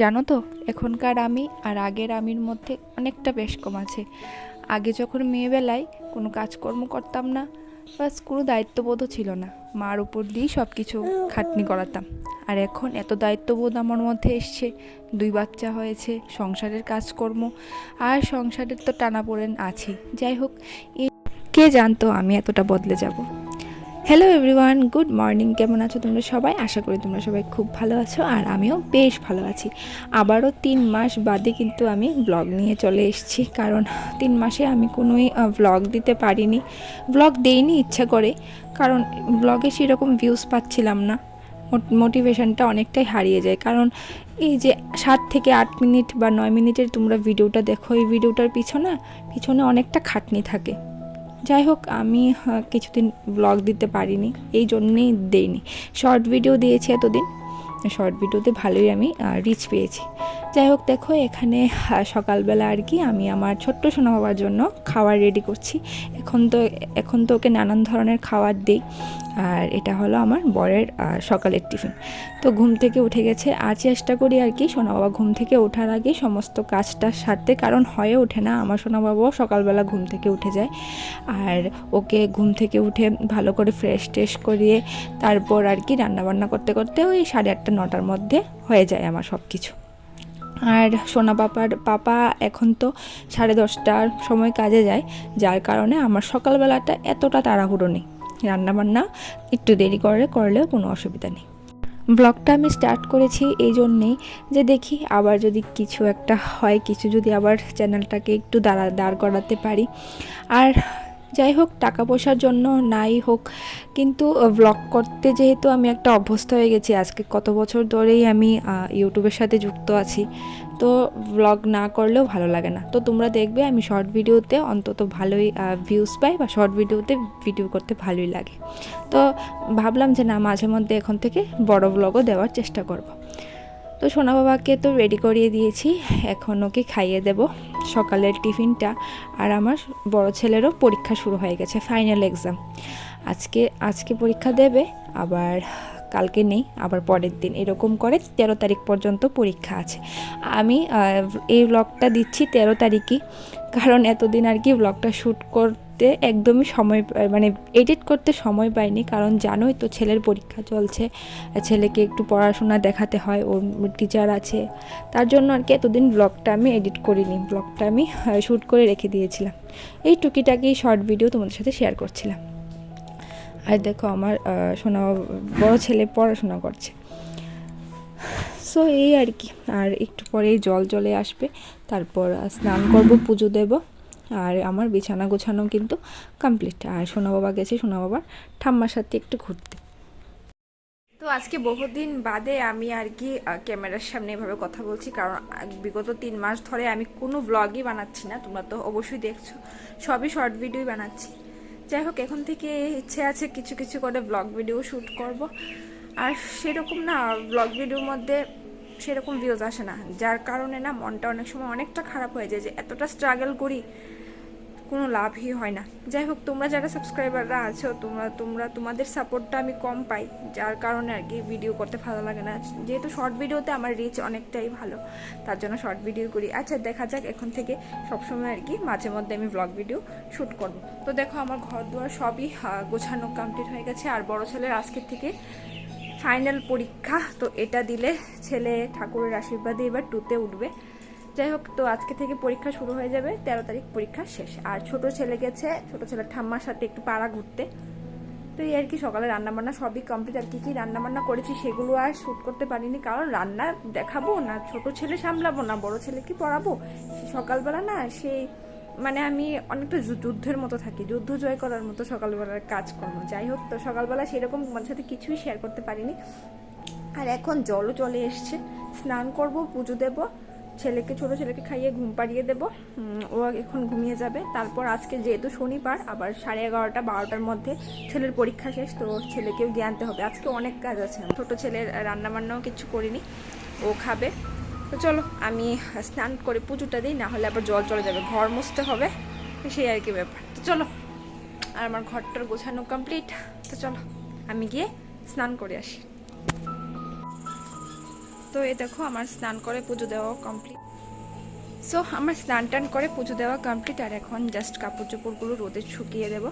জানো তো, এখনকার আমি আর আগের আমির মধ্যে অনেকটা বেশ কম আছে। আগে যখন মেয়েবেলায় কোনো কাজকর্ম করতাম না, বাস কোনো দায়িত্ববোধও ছিল না। মার উপর দিয়েই সব কিছু খাটনি করাতাম। আর এখন এত দায়িত্ববোধ আমার মধ্যে এসছে, দুই বাচ্চা হয়েছে, সংসারের কাজকর্ম, আর সংসারের তো টানাপোড়েন আছেই। যাই হোক কে জানতো আমি এতটা বদলে যাব? হ্যালো এভরিওয়ান গুড মর্নিং কেমন আছো তোমরা সবাই? আশা করি তোমরা সবাই খুব ভালো আছো আর আমিও বেশ ভালো আছি। আবারও তিন মাস বাদে কিন্তু আমি ব্লগ নিয়ে চলে এসেছি, কারণ তিন মাসে আমি কোনোই ব্লগ দিতে পারিনি। ব্লগ দেইনি ইচ্ছা করে, কারণ ব্লগে সেরকম ভিউজ পাচ্ছিলাম না। মোটিভেশনটা অনেকটাই হারিয়ে যায়, কারণ এই যে সাত থেকে আট মিনিট বা নয় মিনিটের তোমরা ভিডিওটা দেখো, এই ভিডিওটার পিছনে পিছনে অনেকটা খাটনি থাকে। যাই হোক, আমি কিছুদিন ব্লগ দিতে পারিনি, এই জন্যেই দেইনি। শর্ট ভিডিও দিয়েছি এতদিন। শর্ট ভিডিওতে ভালোই আমি রিচ পেয়েছি। যাই হোক, দেখো, এখানে সকালবেলা আর কি আমি আমার ছোট্ট সোনা বাবার জন্য খাবার রেডি করছি। এখন তো এখন তো ওকে নানান ধরনের খাবার দিই। আর এটা হলো আমার বরের সকালের টিফিন। তো ঘুম থেকে উঠে গেছে। আর চেষ্টা করি আর কি সোনা বাবা ঘুম থেকে ওঠার আগে সমস্ত কাজটা সারতে, কারণ হয়ে ওঠে না, আমার সোনা বাবাও সকালবেলা ঘুম থেকে উঠে যায়। আর ওকে ঘুম থেকে উঠে ভালো করে ফ্রেশ ট্রেশ করিয়ে তারপর আর কি রান্নাবান্না করতে করতে ওই সাড়ে আটটা, নটার মধ্যে হয়ে যায় আমার সব কিছু আর সোনা পাপার পাপা এখন তো সাড়ে দশটার সময় কাজে যায়, যার কারণে আমার সকালবেলাটা এতটা তাড়াহুড়ো নেই। রান্নাবান্না একটু দেরি করে করলেও কোনো অসুবিধা নেই। ব্লগটা আমি স্টার্ট করেছি এই জন্যেই যে দেখি আবার যদি কিছু একটা হয়, কিছু যদি আবার চ্যানেলটাকে একটু দাঁড়া, দাঁড় করাতে পারি। আর যাই হোক, টাকা পয়সার জন্য নাই হোক, কিন্তু ব্লগ করতে যেহেতু আমি একটা অভ্যস্ত হয়ে গেছি, আজকে কত বছর ধরেই আমি ইউটিউবের সাথে যুক্ত আছি, তো ব্লগ না করলেও ভালো লাগে না। তো তোমরা দেখবে আমি শর্ট ভিডিওতে অন্তত ভালোই ভিউজ পাই বা শর্ট ভিডিওতে ভিডিও করতে ভালোই লাগে। তো ভাবলাম যে না, মাঝে মধ্যে এখন থেকে বড় ব্লগও দেওয়ার চেষ্টা করব। তো সোনা বাবাকে তো রেডি করিয়ে দিয়েছি, এখন ওকে খাইয়ে দেব। সকালের টিফিনটা আর আমার বড় ছেলেরও পরীক্ষা শুরু হয়ে গেছে ফাইনাল এক্সাম আজকে আজকে পরীক্ষা দেবে, আবার কালকে নেই, আবার পরের দিন। এরকম করে তেরো তারিখ পর্যন্ত পরীক্ষা আছে। আমি এই ব্লগটা দিচ্ছি তেরো তারিখই, কারণ এতদিন আর কি ব্লগটা শ্যুট করতে একদমই সময় মানে এডিট করতে সময় পাইনি। কারণ জানোই তো ছেলের পরীক্ষা চলছে, ছেলেকে একটু পড়াশোনা দেখাতে হয়, ওর টিচার আছে। তার জন্য আর কি এতদিন ব্লগটা আমি এডিট করিনি। ব্লগটা আমি শ্যুট করে রেখে দিয়েছিলাম। এই টুকিটাকি শর্ট ভিডিও তোমাদের সাথে শেয়ার করছিলাম। আর দেখো আমার সোনা বড় ছেলে পড়াশোনা করছে। সো এই আর কি। আর একটু পরেই জল চলে আসবে। তারপর স্নান করব, পুজো দেব। আর আমার বিছানা গোছানো কিন্তু কমপ্লিট আর সোনা বাবা গেছে, সোনা বাবার ঠাম্মার সাথে একটু ঘুরতে। তো আজকে বহুদিন বাদে আমি আর কি ক্যামেরার সামনে এভাবে কথা বলছি, কারণ বিগত তিন মাস ধরে আমি কোনো ব্লগই বানাচ্ছি না, তোমরা তো অবশ্যই দেখছ। সবই শর্ট ভিডিওই বানাচ্ছি। যাই হোক, এখন থেকে ইচ্ছে আছে কিছু কিছু করে ব্লগ ভিডিও শ্যুট করব। আর সেরকম না ব্লগ ভিডিওর মধ্যে সেরকম ভিউজ আসে না। যার কারণে না মনটা অনেক সময় অনেকটা খারাপ হয়ে যায় যে এতটা স্ট্রাগল করি, কোনো লাভই হয় না। যাই হোক, তোমরা যারা সাবস্ক্রাইবাররা আছো, তোমরা তোমরা, তোমাদের সাপোর্টটা আমি কম পাই, যার কারণে আর কি ভিডিও করতে ভালো লাগে না। যেহেতু শর্ট ভিডিওতে আমার রিচ অনেকটাই ভালো, তার জন্য শর্ট ভিডিও করি। আচ্ছা দেখা যাক এখন থেকে সবসময় আর কি মাঝে মধ্যে আমি ব্লগ ভিডিও শ্যুট করব। তো দেখো, আমার ঘর দুয়ার সবই গোছানো কমপ্লিট হয়ে গেছে। আর বড় ছেলের আজকের থেকে ফাইনাল পরীক্ষা, তো এটা দিলে ছেলে ঠাকুরের আশীর্বাদে এবার টুতে উঠবে। যাই হোক, তো আজকে থেকে পরীক্ষা শুরু হয়ে যাবে, তেরো তারিখ পরীক্ষা শেষ। আর ছোট ছেলে গেছে, ছোট ছেলের ঠাম্মার সাথে একটু পাড়া ঘুরতে। তো এই আর কি, সকালে রান্নাবান্না সবই কমপ্লিট আর কি কি রান্নাবান্না করেছি সেগুলো আর শ্যুট করতে পারিনি, কারণ রান্না দেখাবো না, ছোট ছেলে সামলাবো না, বড় ছেলেকে পড়াবো। সকালবেলা না সেই মানে আমি অনেকটা যুদ্ধের মতো থাকি, যুদ্ধ জয় করার মতো সকালবেলার কাজকর্ম যাই হোক, তো সকালবেলা সেরকম তোমার সাথে কিছুই শেয়ার করতে পারিনি। আর এখন জলও চলে এসছে। স্নান করব, পুজো দেব, ছেলেকে, ছোট ছেলেকে খাইয়ে ঘুম পাড়িয়ে দেবো। ও এখন ঘুমিয়ে যাবে। তারপর আজকে যেহেতু শনিবার, আবার সাড়ে এগারোটা, বারোটার মধ্যে ছেলের পরীক্ষা শেষ, তো ছেলেকেও গিয়ে আনতে হবে। আজকে অনেক কাজ আছে। ছোট ছেলের রান্নাবান্নাও কিছু করিনি। ও খাবে। তো চলো, আমি স্নান করে পুজোটা দিই, না হলে আবার জল চলে যাবে, ঘর মুছতে হবে, সেই আর কি ব্যাপার। তো চলো, আর আমার ঘরটার গোছানো কমপ্লিট তো চলো, আমি গিয়ে স্নান করে আসি। তো এ দেখো, আমার স্নান করে পুজো দেওয়া কমপ্লিট সো আমার স্নান টান করে পুজো দেওয়া কমপ্লিট আর এখন জাস্ট কাপড় চোপড়গুলো রোদে শুকিয়ে দেবো,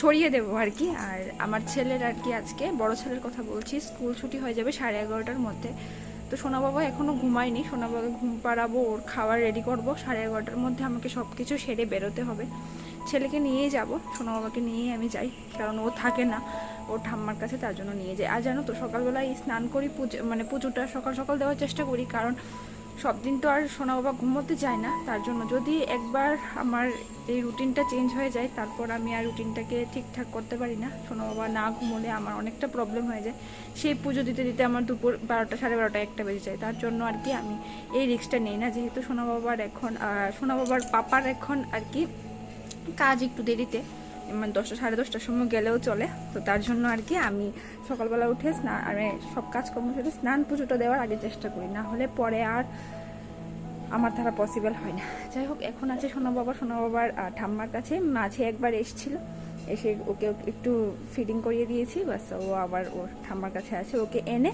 ছড়িয়ে দেবো আর কি। আর আমার ছেলের আর কি আজকে, বড় ছেলের কথা বলছি, স্কুল ছুটি হয়ে যাবে সাড়ে এগারোটার মধ্যে। তো সোনা বাবা এখনও ঘুমায়নি সোনা বাবা ঘুম পাড়াবো, ওর খাবার রেডি করব, সাড়ে এগারোটার মধ্যে আমাকে সব কিছু সেরে বেরোতে হবে। ছেলেকে নিয়েই যাব সোনা বাবাকে নিয়েই আমি যাই, কারণ ও থাকে না ওর ঠাম্মার কাছে তার জন্য নিয়ে যাই আর জানো তো, সকালবেলায় স্নান করি, পুজো মানে পুজোটা সকাল সকাল দেওয়ার চেষ্টা করি, কারণ সব দিন তো আর সোনা বাবা ঘুমোতে যায় না, তার জন্য যদি একবার আমার এই রুটিনটা চেঞ্জ হয়ে যায়, তারপর আমি আর রুটিনটাকে ঠিকঠাক করতে পারি না, সোনা বাবা না ঘুমোলে আমার অনেকটা প্রবলেম হয়ে যায়। সেই পুজো দিতে দিতে আমার দুপুর বারোটা, সাড়ে বারোটা একটা বেজে যায়, তার জন্য আর কি আমি এই রিস্কটা নেই না, যেহেতু সোনা বাবার এখন সোনা বাবার পাপার এখন আর কি কাজ একটু দেরিতে। মানে দশটা, সাড়ে দশটার সময় গেলেও চলে। তো তার জন্য আর কি আমি সকালবেলা উঠে স্নান আমি সব কাজকর্ম সেরে স্নান পুজোটা দেওয়ার আগে চেষ্টা করি। না হলে পরে আর আমার দ্বারা পসিবল হয় না। যাই হোক, এখন আছে সোনা বাবা সোনা বাবার ঠাম্মার কাছে। মাঝে একবার এসেছিল। এসে ওকে একটু ফিডিং করিয়ে দিয়েছি। বাস ও আবার ওর ঠাম্মার কাছে আছে। ওকে এনে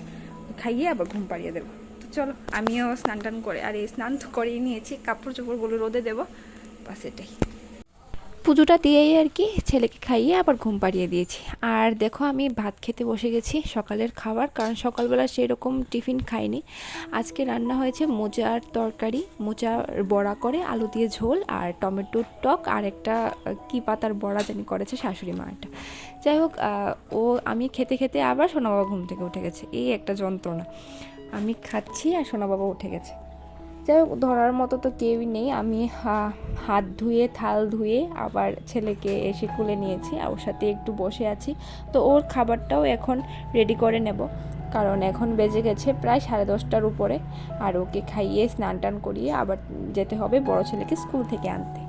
খাইয়ে আবার ঘুম পাড়িয়ে দেবো। তো চলো, আমিও স্নান টান করে আর এই স্নান তো করেই নিয়েছি। কাপড় চোপড়গুলো রোদে দেবো। বাস এটাই। পুজোটা দিয়েই আর কি ছেলেকে খাইয়ে আবার ঘুম পাড়িয়ে দিয়েছি। আর দেখো আমি ভাত খেতে বসে গেছি সকালের খাবার, কারণ সকালবেলা সেরকম টিফিন খাইনি। আজকে রান্না হয়েছে মোচার তরকারি মোচা বড়া করে আলু দিয়ে ঝোল আর টমেটোর টক আর একটা কি পাতার বড়া জানি করেছে শাশুড়ি মা একটা। যাই হোক ও আমি খেতে খেতে আবার সোনা বাবা ঘুম থেকে উঠে গেছে। এই একটা যন্ত্রণা। আমি খাচ্ছি আর সোনা বাবা উঠে গেছে। যাই হোক, ধরার মতো তো কেউই নেই। আমি হাত ধুয়ে, থাল ধুয়ে আবার ছেলেকে এসে কুলে নিয়েছি আর ওর সাথে একটু বসে আছি। তো ওর খাবারটাও এখন রেডি করে নেব। কারণ এখন বেজে গেছে প্রায় সাড়ে দশটার উপরে। আর ওকে খাইয়ে স্নান টান করিয়ে আবার যেতে হবে বড় ছেলেকে স্কুল থেকে আনতে।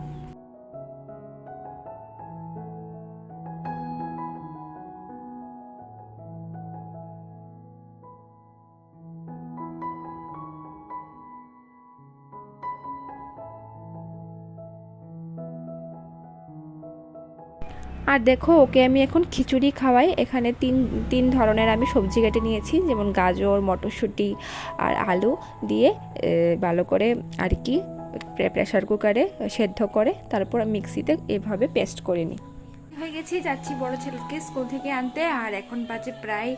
আর দেখো, ওকে আমি এখন খিচুড়ি খাওয়াই। এখানে তিন তিন ধরনের আমি সবজি কেটে নিয়েছি, যেমন গাজর, মটরশুঁটি আর আলু দিয়ে ভালো করে আর কি প্রেশার কুকারে সেদ্ধ করে, তারপর মিক্সিতে এভাবে পেস্ট করে নিই। হয়ে গেছি, যাচ্ছি বড় ছেলেকে স্কুল থেকে আনতে, আর এখন বাজে প্রায়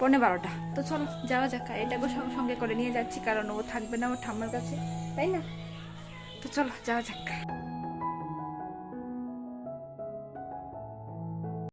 পনেরো বারোটা। তো চলো, যাওয়া যাক, আর এটাকেও সঙ্গে করে নিয়ে যাচ্ছি, কারণ ও থাকবে না ওর ঠাম্মার কাছে, তাই না? তো চলো, যাওয়া যাক।